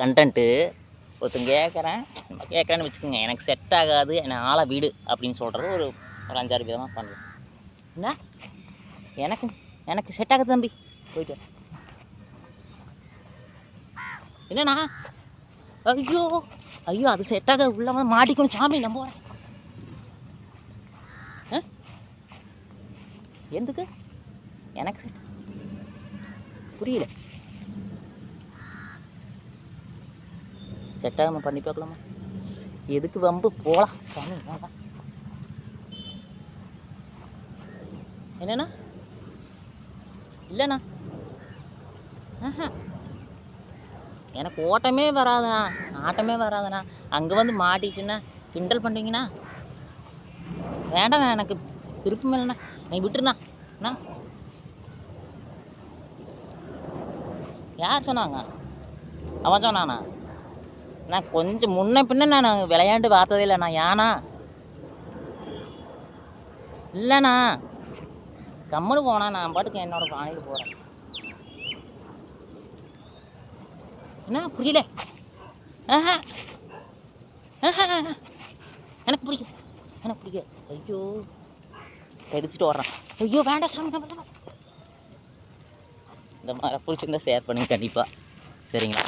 Content ஒருத்தன் கேட்குறேன் நம்ம கேட்குறேன்னு வச்சுக்கோங்க எனக்கு செட் ஆகாது என்னை ஆளை வீடு அப்படின்னு சொல்கிறது ஒரு ஒரு அஞ்சாறு விதமாக பண்ணலாம் என்ன? எனக்கு எனக்கு செட் ஆகுது தம்பி. போயிட்டு என்னண்ணா? ஐயோ ஐயோ அது செட் ஆக உள்ள வந்து மாட்டிக்கணும் சாமி நம்ம போகிறேன் எதுக்கு? எனக்கு செட் புரியல. செட் ஆகாம பண்ணி பார்க்கலாமா? எதுக்கு வம்பு? போகலாம் சாமி வேண்டாம் என்னண்ணா? இல்லைண்ணா. ஆஹா. எனக்கு ஓட்டமே வராதுண்ணா. ஆட்டமே வராதுண்ணா. அங்கே வந்து மாட்டிட்டுண்ணா கிண்டல் பண்ணுறீங்கண்ணா வேண்டாண்ணா எனக்கு விருப்பம் இல்லைண்ணா. நீ விட்டுருண்ணா. அண்ணா. யார் சொன்னாங்க? அவன் சொன்னானா? நான் கொஞ்சம் முன்ன பின்ன நான் விளையாண்டு பார்த்ததே இல்லைண்ணா ஏனா இல்லைண்ணா. கம்முன்னு போனா நான் பாட்டுக்கு என்னோட பாணியில் போகிறேன் என்ன புரியல. ஆஹா. ஆஹா. எனக்கு பிடிக்கும் எனக்கு பிடிக்கும் ஐயோ. எடுத்துட்டு வர்றேன் ஐயோ வேண்டாம் சாமி இந்த மாதிரி பிடிச்சிருந்தா ஷேர் பண்ணுங்க கண்டிப்பாக சரிங்களா?